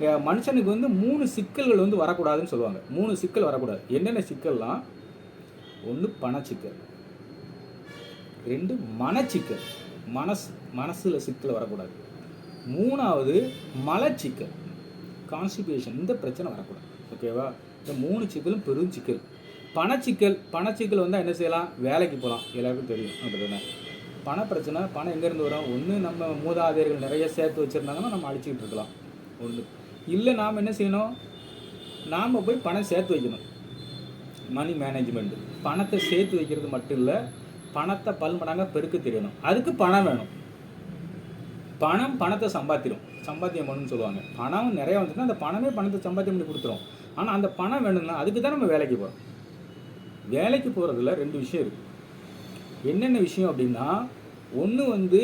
மனுஷனுக்கு வந்து மூணு சிக்கல்கள் வந்து வரக்கூடாதுன்னு சொல்லுவாங்க. மூணு சிக்கல் வரக்கூடாது. என்னென்ன சிக்கல்லாம் ஒன்று பணச்சிக்கல். ரெண்டு மனச்சிக்கல். மனசு மனசில் சிக்கல் வரக்கூடாது. மூணாவது மலச்சிக்கல். கான்ஸ்டிபேஷன் இந்த பிரச்சனை வரக்கூடாது. ஓகேவா இந்த மூணு சிக்கலும் பெரும் சிக்கல். பணச்சிக்கல் பணச்சிக்கல் வந்தால் என்ன செய்யலாம்? வேலைக்கு போகலாம் எல்லாருக்கும் தெரியும். அப்படின்னா பண பிரச்சனை பணம் எங்கேருந்து வரும்? ஒன்று நம்ம மூதாதையர்கள் நிறைய சேர்த்து வச்சுருந்தாங்கன்னா நம்ம அழிச்சிக்கிட்டு இருக்கலாம். ஒன்று இல்லை நாம் என்ன செய்யணும்? நாம் போய் பணம் சேர்த்து வைக்கணும். மணி மேனேஜ்மெண்ட் பணத்தை சேர்த்து வைக்கிறது மட்டும் இல்லை பணத்தை பல்மடங்காக பெருக்க தெரியணும். அதுக்கு பணம் வேணும். பணம் பணத்தை சம்பாத்திரும். சம்பாத்தியம் பண்ணணும்னு சொல்லுவாங்க. பணம் நிறைய வந்துச்சுன்னா அந்த பணமே பணத்தை சம்பாத்தியம் பண்ணி கொடுத்துரும். ஆனால் அந்த பணம் வேணும்னா அதுக்கு தான் நம்ம வேலைக்கு போகிறோம் வேலைக்கு போகிறதுல ரெண்டு விஷயம் இருக்குது என்னென்ன விஷயம் அப்படின்னா ஒன்று வந்து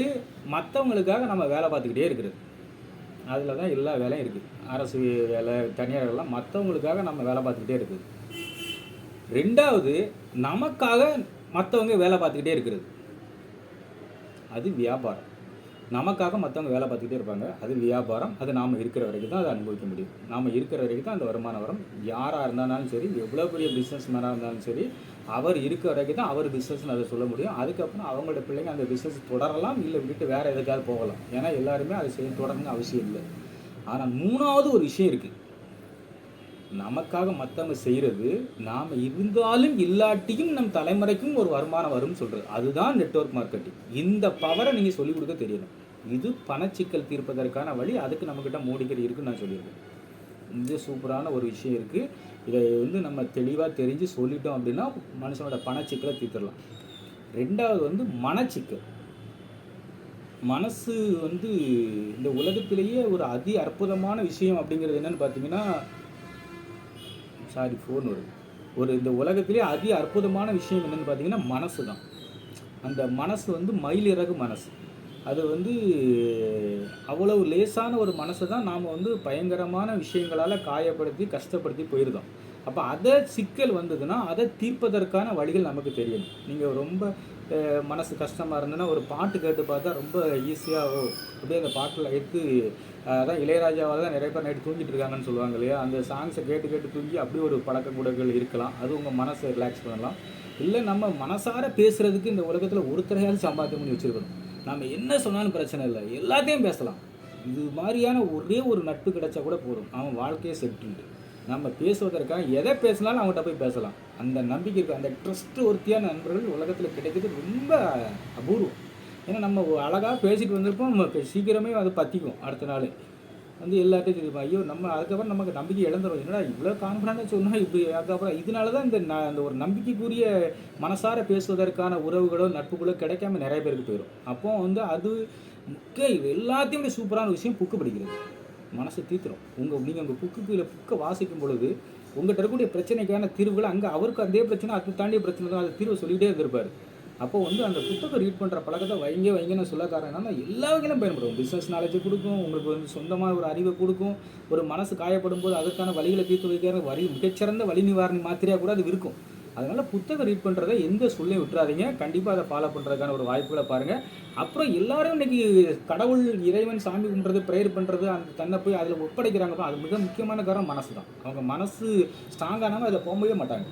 மற்றவங்களுக்காக நம்ம வேலை பார்த்துக்கிட்டே இருக்கிறது. அதில் தான் எல்லா வேலையும் இருக்குது அரசு வேலை தனியார் வேலைலாம் மற்றவங்களுக்காக நம்ம வேலை பார்த்துக்கிட்டே இருக்குது. ரெண்டாவது நமக்காக மற்றவங்க வேலை பார்த்துக்கிட்டே இருக்கிறது. அது வியாபாரம். நமக்காக மற்றவங்க வேலை பார்த்துக்கிட்டே இருப்பாங்க. அது வியாபாரம் அது நாம் இருக்கிற வரைக்கும் தான் அதை அனுபவிக்க முடியும். நாம் இருக்கிற வரைக்கும் தான் அந்த வருமானம் வரும் யாராக இருந்தாலும் சரி எவ்வளோ பெரிய பிஸ்னஸ் மேனாக இருந்தாலும் சரி அவர் இருக்கிற வரைக்கும் தான் அவர் பிஸ்னஸ்னு அதை சொல்ல முடியும். அதுக்கப்புறம் அவங்களோட பிள்ளைங்க அந்த பிஸ்னஸ் தொடரலாம் இல்லை விட்டு வேறு எதுக்காவது போகலாம். ஏன்னா எல்லாருமே அதை செய்ய தொடரணும்னு அவசியம் இல்லை. ஆனால் மூணாவது ஒரு விஷயம் இருக்குது நமக்காக மற்றவங்க செய்கிறது நாம் இருந்தாலும் இல்லாட்டியும் நம் தலைமுறைக்கும் ஒரு வருமானம் வரும்னு சொல்கிறது அதுதான் நெட்வொர்க் மார்க்கெட்டிங் இந்த பவரை நீங்கள் சொல்லிக் கொடுக்க தெரியணும். இது பணச்சிக்கல் தீர்ப்பதற்கான வழி. அதுக்கு நம்மக்கிட்ட மோடிக்கர் இருக்குன்னு நான் சொல்லியிருக்கேன். இது சூப்பரான ஒரு விஷயம் இருக்குது இதை வந்து நம்ம தெளிவாக தெரிஞ்சு சொல்லிட்டோம் அப்படின்னா மனுஷனோட பணச்சிக்கலை தீர்த்துடலாம். ரெண்டாவது வந்து மனச்சிக்கல். மனசு வந்து இந்த உலகத்திலேயே ஒரு அதி அற்புதமான விஷயம் அப்படிங்கிறது என்னன்னு பார்த்தீங்கன்னா சாரி ஃபோன் வருது. ஒரு இந்த உலகத்திலே அதி அற்புதமான விஷயம் என்னென்னு பார்த்தீங்கன்னா மனசு தான் அந்த மனசு வந்து மயிலிறகு மனசு. அது வந்து அவ்வளவு லேசான ஒரு மனசை தான் நாம் வந்து பயங்கரமான விஷயங்களால் காயப்படுத்தி கஷ்டப்படுத்தி போயிருந்தோம். அப்போ அதை சிக்கல் வந்ததுன்னா அதை தீர்ப்பதற்கான வழிகள் நமக்கு தெரியணும் நீங்கள் ரொம்ப மனசு கஷ்டமாக இருந்ததுன்னா ஒரு பாட்டு கேட்டு பார்த்தா ரொம்ப ஈஸியாக அப்படியே அந்த பாட்டில் எடுத்து அதான் இளையராஜாவால் தான் நிறைய பேர் நைட்டு தூங்கிட்டு இருக்காங்கன்னு சொல்லுவாங்க இல்லையா? அந்த சாங்ஸை கேட்டு கேட்டு தூங்கி அப்படி ஒரு பழக்கக்கூடங்கள் இருக்கலாம். அது உங்கள் மனசை ரிலாக்ஸ் பண்ணலாம். இல்லை நம்ம மனசார பேசுகிறதுக்கு இந்த உலகத்தில் ஒருத்தரையாவது சம்பாத்தியம் பண்ணி வச்சுருக்கணும். நம்ம என்ன சொன்னாலும் பிரச்சனை இல்லை. எல்லாத்தையும் பேசலாம். இது மாதிரியான ஒரே ஒரு நட்பு கிடைச்சா கூட போதும். அவன் வாழ்க்கையே செட்டுண்டு நம்ம பேசுவதற்காக எதை பேசினாலும் அவங்ககிட்ட போய் பேசலாம். அந்த நம்பிக்கை இருக்கு. அந்த ட்ரஸ்ட் ஒருத்தியான நண்பர்கள் உலகத்தில் கிடைக்கிறது ரொம்ப அபூர்வம். ஏன்னா நம்ம அழகாக பேசிட்டு வந்திருப்போம். நம்ம சீக்கிரமே அது பற்றிக்கும் அடுத்த நாள். வந்து எல்லாத்தையும் தெரியும் ஐயோ நம்ம அதுக்கப்புறம் நமக்கு நம்பிக்கை இழந்துடும் என்னடா இவ்வளோ கான்ஃபிடண்டாக சொன்னால் இப்படி அதுக்கப்புறம் இதனால தான் இந்த ந- அந்த ஒரு நம்பிக்கைக்குரிய மனசார பேசுவதற்கான உறவுகளோ நட்புகளோ கிடைக்காம நிறைய பேருக்கு போயிடும் அப்போ வந்து அது முக்கிய இது எல்லாத்தையும் சூப்பரான விஷயம் புக்கு படிக்கிறது. மனசை தீர்த்துரும் உங்கள் நீங்கள் உங்கள் புக்குக்கு இல்லை புக்கை வாசிக்கும் பொழுது உங்கள்கிட்ட இருக்கக்கூடிய பிரச்சனைக்கான தீர்வுகளை அங்கே அவருக்கு அதே பிரச்சனை அது தாண்டிய பிரச்சனை தான். அதை தீர்வை சொல்லிகிட்டே இருந்திருப்பார். அப்போ வந்து அந்த புத்தகம் ரீட் பண்ணுற பழக்கத்தை வைங்க வைங்கன்னு சொல்ல காரணம் என்னன்னா எல்லா வகையிலும் பயன்படும் பிஸ்னஸ் நாலேஜை கொடுக்கும் உங்களுக்கு வந்து சொந்தமாக ஒரு அறிவை கொடுக்கும் ஒரு மனசு காயப்படும் போது அதற்கான வழிகளை தீர்த்து வைக்கிற வரி மிகச்சிறந்த வழி நிவாரணி மாத்திரையாக கூட அது இருக்கும். அதனால் புத்தகம் ரீட் பண்ணுறதை எந்த சொல்லையும் விட்டுறாதீங்க. கண்டிப்பாக அதை ஃபாலோ பண்ணுறதுக்கான ஒரு வாய்ப்புகளை பாருங்கள் அப்புறம் எல்லாரும் இன்னைக்கு கடவுள் இறைவன் சாமி கும்பிட்றது ப்ரேயர் பண்ணுறது அந்த தன்னை போய் அதில் ஒப்படைக்கிறாங்க அது மிக முக்கியமான காரணம் மனசு தான் அவங்க மனசு ஸ்ட்ராங்கானவங்க அதில் போகவே மாட்டாங்க.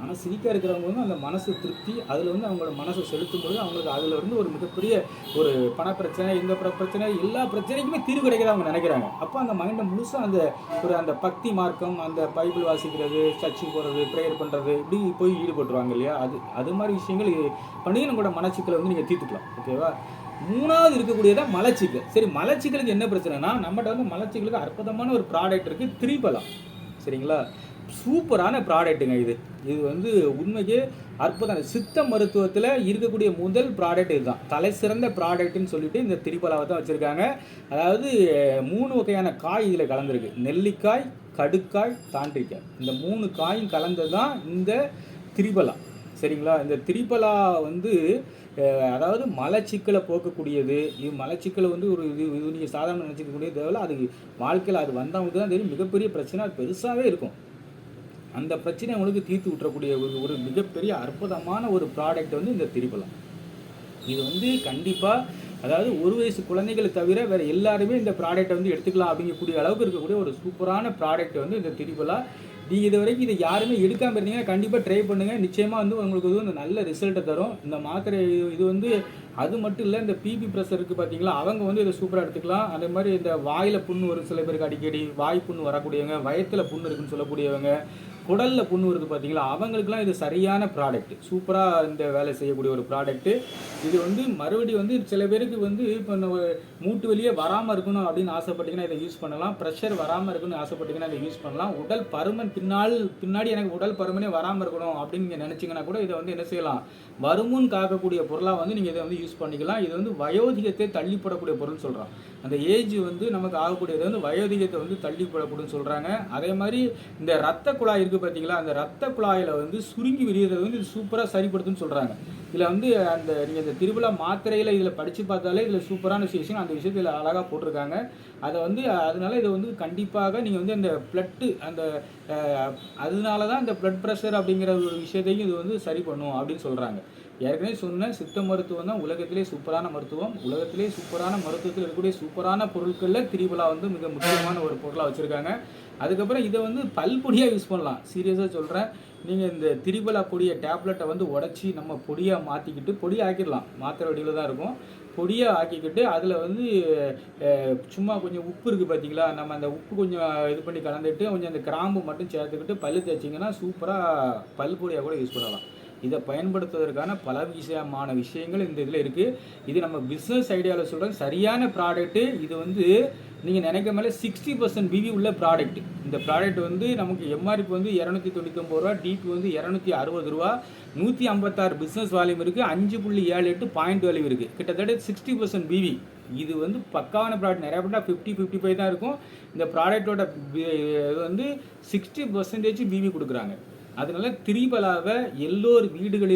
ஆனால் சினிக்காக இருக்கிறவங்க வந்து அந்த மனசு திருப்தி அதில் வந்து அவங்களோட மனசை செலுத்தும் பொழுது அவங்களுக்கு அதில் இருந்து ஒரு மிகப்பெரிய ஒரு பண பிரச்சனை இந்த பிர- பிரச்சனை எல்லா பிரச்சனைக்குமே தீர்வு கிடைக்கிறத அவங்க நினைக்கிறாங்க. அப்போ அந்த மைண்டை முழுசாக அந்த ஒரு அந்த பக்தி மார்க்கம் அந்த பைபிள் வாசிக்கிறது சர்ச்சுக்கு போகிறது ப்ரேயர் பண்ணுறது இப்படி போய் ஈடுபட்டுருவாங்க இல்லையா? அது அது மாதிரி விஷயங்கள் பண்ணி நம்மளோட மனச்சிக்கலை வந்து நீங்கள் தீர்த்துக்கலாம். ஓகேவா மூணாவது இருக்கக்கூடியதான் மலச்சிக்கல். சரி மலச்சிக்கலுக்கு என்ன பிரச்சனைனா நம்மகிட்ட வந்து மலச்சிக்கலுக்கு அற்புதமான ஒரு ப்ராடக்ட் இருக்குது திரிபலம் சரிங்களா? சூப்பரான ப்ராடக்ட்டுங்க இது. இது வந்து உண்மைக்கு அற்புதம். சித்த மருத்துவத்தில் இருக்கக்கூடிய முதல் ப்ராடக்ட் இதுதான். தலை சிறந்த ப்ராடக்ட்னு சொல்லிட்டு இந்த திரிபலாவை தான் வச்சுருக்காங்க. அதாவது மூணு வகையான காய் இதில் கலந்துருக்கு. நெல்லிக்காய் கடுக்காய் தாண்டிக்காய். இந்த மூணு காயும் கலந்தது தான் இந்த திரிபலா. சரிங்களா? இந்த திரிபலா வந்து அதாவது மலச்சிக்கலை போக்கக்கூடியது. இது மலச்சிக்கலை வந்து ஒரு இது இது நீங்கள் சாதாரண நினச்சிக்கக்கூடிய தேவையில்ல. அது வாழ்க்கையில் அது வந்தவங்களுக்கு தான் தெரியும். மிகப்பெரிய பிரச்சனை. அது பெருசாகவே இருக்கும். அந்த பிரச்சனையை உங்களுக்கு தீர்த்து விட்டுறக்கூடிய ஒரு ஒரு மிகப்பெரிய அற்புதமான ஒரு ப்ராடக்ட் வந்து இந்த திரிபலம். இது வந்து கண்டிப்பாக அதாவது ஒரு வயசு குழந்தைகளை தவிர வேறு எல்லாருமே இந்த ப்ராடக்ட்டை வந்து எடுத்துக்கலாம் அப்படிங்கக்கூடிய அளவுக்கு இருக்கக்கூடிய ஒரு சூப்பரான ப்ராடக்ட் வந்து இந்த திரிபலா. நீங்கள் இது வரைக்கும் இதை யாருமே எடுக்காமல் இருந்தீங்கன்னா கண்டிப்பாக ட்ரை பண்ணுங்கள் நிச்சயமாக வந்து உங்களுக்கு இது வந்து நல்ல ரிசல்ட்டை தரும். இந்த மாத்திரை இது- இது வந்து அது மட்டும் இல்லை இந்த பிபி ப்ரெஷர் இருக்குது பார்த்தீங்களா அவங்க வந்து இதை சூப்பராக எடுத்துக்கலாம். அதே மாதிரி இந்த வாயில் புண்ணு ஒரு சில பேருக்கு அடிக்கடி வாய் புண்ணு வரக்கூடியவங்க வயத்தில் புண்ணு இருக்குன்னு சொல்லக்கூடியவங்க குடலில் புண்ணு வருது பார்த்தீங்களா அவங்களுக்குலாம் இது சரியான ப்ராடக்ட் சூப்பராக இந்த வேலை செய்யக்கூடிய ஒரு ப்ராடக்ட்டு இது வந்து மறுபடியும் வந்து சில பேருக்கு வந்து இப்போ நம்ம மூட்டு வலியே வராமல் இருக்கணும் அப்படின்னு ஆசைப்பட்டீங்கன்னா இதை யூஸ் பண்ணலாம். ப்ரெஷர் வராமல் இருக்கணும்னு ஆசைப்பட்டீங்கன்னா இதை யூஸ் பண்ணலாம். உடல் பருமன் பின்னால் பின்னாடி எனக்கு உடல் பருமனே வராமல் இருக்கணும் அப்படின்னு நீங்கள் நினச்சிங்கன்னா கூட இதை வந்து என்ன செய்யலாம்? வருமுன் காக்கக்கூடிய பொருளாக வந்து நீங்கள் இதை வந்து யூஸ் பண்ணிக்கலாம். இது வந்து வயோதிகத்தை தள்ளிப்படக்கூடிய பொருள்னு சொல்கிறோம் அந்த ஏஜ் வந்து நமக்கு ஆகக்கூடியது வந்து வயோதிகத்தை வந்து தள்ளிப்படக்கூடாதுன்னு சொல்கிறாங்க அதே மாதிரி இந்த ரத்த குழாய் இருக்குது பார்த்தீங்களா அந்த ரத்த குழாயில் வந்து சுருங்கி விரிகிறது வந்து இது சூப்பராக சரிப்படுத்துன்னு சொல்கிறாங்க இதில் வந்து அந்த நீங்கள் இந்த திருவிழா மாத்திரையில் இதில் படித்து பார்த்தாலே இதில் சூப்பரான விஷயம். அந்த விஷயத்தில் அழகாக போட்டிருக்காங்க. அதை வந்து அதனால இதை வந்து கண்டிப்பாக நீங்கள் வந்து அந்த பிளட்டு அந்த அதனால தான் இந்த பிளட் ப்ரெஷர் அப்படிங்கிற ஒரு விஷயத்தையும் இது வந்து சரி பண்ணும் அப்படின்னு சொல்கிறாங்க ஏற்கனவே சொன்ன சித்த மருத்துவம் தான் உலகத்திலே சூப்பரான மருத்துவம். உலகத்திலே சூப்பரான மருத்துவத்தில் இருக்கக்கூடிய சூப்பரான பொருட்களில் திரிபலா வந்து மிக முக்கியமான ஒரு பொருளாக வச்சுருக்காங்க. அதுக்கப்புறம் இதை வந்து பல்பொடியாக யூஸ் பண்ணலாம். சீரியஸாக சொல்கிறேன் நீங்கள் இந்த திரிபலா பொடியை டேப்லெட்டை வந்து உடச்சி நம்ம பொடியாக மாற்றிக்கிட்டு பொடியை ஆக்கிடலாம். மாத்திரை வடிவில் தான் இருக்கும். பொடியாக ஆக்கிக்கிட்டு அதில் வந்து சும்மா கொஞ்சம் உப்பு இருக்குது பார்த்தீங்களா நம்ம அந்த உப்பு கொஞ்சம் இது பண்ணி கலந்துட்டு கொஞ்சம் அந்த கிராம்பு மட்டும் சேர்த்துக்கிட்டு பல் தேய்ச்சிங்கன்னா சூப்பராக பல் பொடியாக கூட யூஸ் பண்ணலாம். இதை பயன்படுத்துவதற்கான பல விஷயமான விஷயங்கள் இந்த இதில் இருக்குது இது நம்ம பிஸ்னஸ் ஐடியாவில் சொல்கிறேன் சரியான ப்ராடக்ட்டு இது வந்து நீங்கள் நினைக்க மேலே சிக்ஸ்டி பர்சன்ட் பிவி உள்ள ப்ராடக்ட் இந்த ப்ராடக்ட் வந்து நமக்கு எம்ஆர்பி வந்து இரநூத்தி தொண்ணூத்தொம்பது ரூபா டிபி வந்து இரநூத்தி அறுபது ரூபா நூற்றி ஐம்பத்தாறு பிஸ்னஸ் வால்யூம் இருக்குது அஞ்சு புள்ளி ஏழு எட்டு பாயிண்ட் வேல்யூ இருக்குது கிட்டத்தட்ட சிக்ஸ்டி பர்சன்ட் பிவி இது வந்து பக்காவான ப்ராடக்ட் நிறைய பேர்ட்டா ஃபிஃப்டி ஃபிஃப்டி ஃபைவ் தான் இருக்கும். இந்த ப்ராடக்ட்டோட இது வந்து சிக்ஸ்டி பர்சன்டேஜ் பிவி கொடுக்குறாங்க. அதனால திரிபலாவை எல்லோர் வீடுகளில்